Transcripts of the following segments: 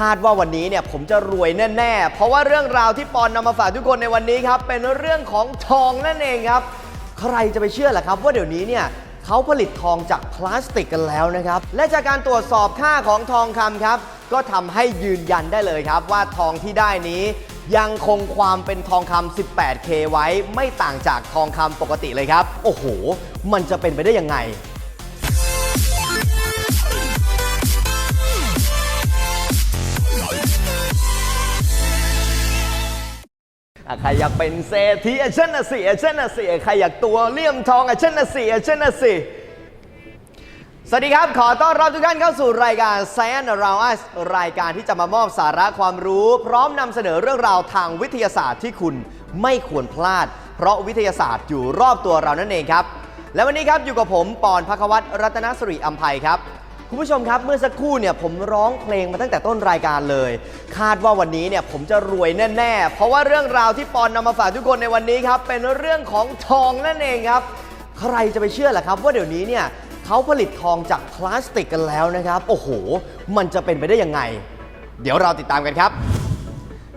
คาดว่าวันนี้เนี่ยผมจะรวยแน่ๆ เพราะว่าเรื่องราวที่ปอนนำมาฝากทุกคนในวันนี้ครับ เป็นเรื่องของทองนั่นเองครับ ใครจะไปเชื่อล่ะครับ ว่าเดี๋ยวนี้เนี่ยเขาผลิตทองจากพลาสติกกันแล้วนะครับ และจากการตรวจสอบค่าของทองคำครับ ก็ทำให้ยืนยันได้เลยครับว่าทองที่ได้นี้ยังคงความเป็นทองคำ 18K ไว้ไม่ต่างจากทองคำปกติเลยครับ โอ้โห มันจะเป็นไปได้ยังไง อะใครอยากเป็นเศรษฐีอะเช่นน่ะสิอะเช่นน่ะสิอะใครอยากตัวเลี่ยมทองอะเช่นน่ะสิอะเช่นน่ะสิสวัสดีครับ ขอต้อนรับทุกท่านเข้าสู่รายการ Science Around Us รายการที่จะมามอบสาระความรู้ พร้อมนำเสนอเรื่องราวทางวิทยาศาสตร์ที่คุณไม่ควรพลาด เพราะวิทยาศาสตร์อยู่รอบตัวเรานั่นเองครับ และวันนี้ครับอยู่กับผมปอนพักวัตรรัตนสุริอัมภัยครับ คุณผู้ชมครับเมื่อสักครู่เนี่ยผมร้องเพลงมาตั้งแต่ต้นรายการเลย คาดว่าวันนี้เนี่ยผมจะรวยแน่ๆ เพราะว่าเรื่องราวที่ปอนนำมาฝากทุกคนในวันนี้ครับ เป็นเรื่องของทองนั่นเองครับ ใครจะไปเชื่อล่ะครับ ว่าเดี๋ยวนี้เนี่ยเขาผลิตทองจากพลาสติกกันแล้วนะครับ โอ้โห มันจะเป็นไปได้ยังไง เดี๋ยวเราติดตามกันครับ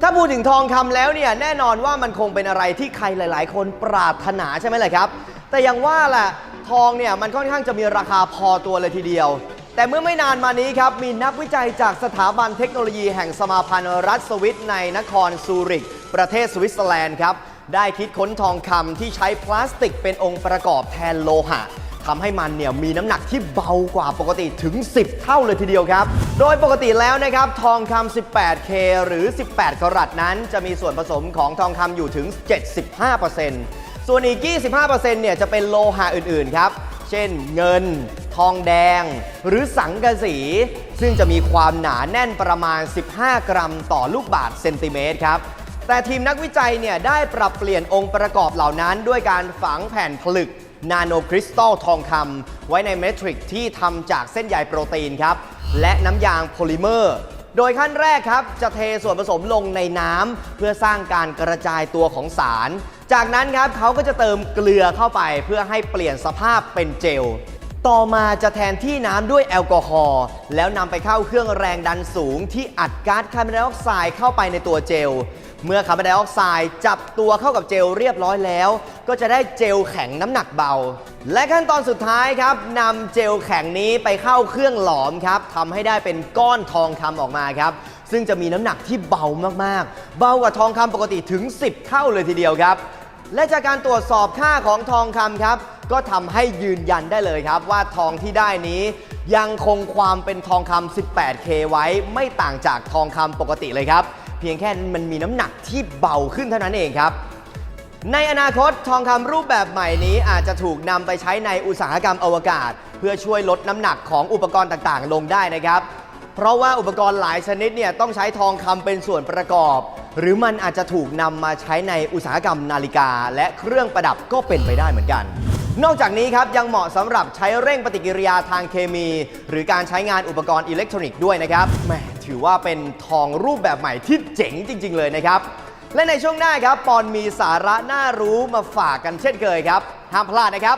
ถ้าพูดถึงทองคำแล้วเนี่ยแน่นอนว่ามันคงเป็นอะไรที่ใครหลาย ๆ คนปรารถนาใช่ไหมล่ะครับ แต่อย่างว่าแหละทองเนี่ยมันค่อนข้างจะมีราคาพอตัวเลยทีเดียว แต่เมื่อไม่นานมานี้ครับ มีนักวิจัยจากสถาบันเทคโนโลยีแห่งสมาพันธ์รัฐสวิตในนครซูริก ประเทศสวิตเซอร์แลนด์ครับ ได้คิดค้นทองคำที่ใช้พลาสติกเป็นองค์ประกอบแทนโลหะทำให้มันเนี่ยมีน้ำหนักที่เบากว่าปกติถึง 10 เท่าเลยทีเดียวครับ โดยปกติแล้วนะครับ ทองคำ 18K หรือ 18 กรัตนั้น จะมีส่วนผสมของทองคำอยู่ถึง 75%ส่วนอีก 25%เนี่ยจะเป็นโลหะอื่นๆครับ เช่นเงิน ทองแดง หรือสังกะสี ซึ่งจะมีความหนาแน่นประมาณ 15 กรัมต่อลูกบาศก์เซนติเมตรครับแต่ทีมนักวิจัยเนี่ยได้ปรับเปลี่ยนองค์ประกอบเหล่านั้น ด้วยการฝังแผ่นผลึกนาโนคริสตัลทองคำไว้ในเมทริกที่ทำจากเส้นใยโปรตีนครับ และน้ำยางโพลิเมอร์ โดยขั้นแรกครับ จะเทส่วนผสมลงในน้ำเพื่อสร้างการกระจายตัวของสาร จากนั้นครับเขาก็จะเติมเกลือเข้าไปเพื่อให้เปลี่ยนสภาพเป็นเจล ต่อมาจะแทนที่น้ำด้วยแอลกอฮอล์แล้วนำไปเข้าเครื่องแรงดันสูง ที่อัดก๊าซคาร์บอนไดออกไซด์เข้าไปในตัวเจล เมื่อคาร์บอนไดออกไซด์จับตัวเข้ากับเจลเรียบร้อยแล้ว ก็จะได้เจลแข็งน้ำหนักเบา และขั้นตอนสุดท้ายครับนำเจลแข็งนี้ไปเข้าเครื่องหลอมครับทำให้ได้เป็นก้อนทองคำออกมาครับ ซึ่งจะมีน้ำหนักที่เบามากๆ เบากว่าทองคำปกติถึง 10 เท่าเลยทีเดียวครับและจากการตรวจสอบค่าของทองคำครับ ก็ทำให้ยืนยันได้เลยครับ ว่าทองที่ได้นี้ยังคงความเป็นทองคำ 18K ไว้ไม่ต่างจากทองคำปกติเลยครับ เพียงแค่มันมีน้ำหนักที่เบาขึ้นเท่านั้นเองครับ ในอนาคตทองคำรูปแบบใหม่นี้อาจจะถูกนำไปใช้ในอุตสาหกรรมอวกาศ เพื่อช่วยลดน้ำหนักของอุปกรณ์ต่างๆ ลงได้นะครับ เพราะว่าอุปกรณ์หลายชนิดเนี่ยต้องใช้ทองคำเป็นส่วนประกอบ หรือมันอาจจะถูกนำมาใช้ในอุตสาหกรรมนาฬิกา และเครื่องประดับก็เป็นไปได้เหมือนกัน นอกจากนี้ครับยังเหมาะสำหรับใช้เร่งปฏิกิริยาทางเคมี หรือการใช้งานอุปกรณ์อิเล็กทรอนิกส์ด้วยนะครับแหมถือว่าเป็นทองรูปแบบใหม่ที่เจ๋งจริง ๆ เลยนะครับ และในช่วงหน้าครับปอนมีสาระน่ารู้มาฝากกันเช่นเคยครับ ห้ามพลาดนะครับ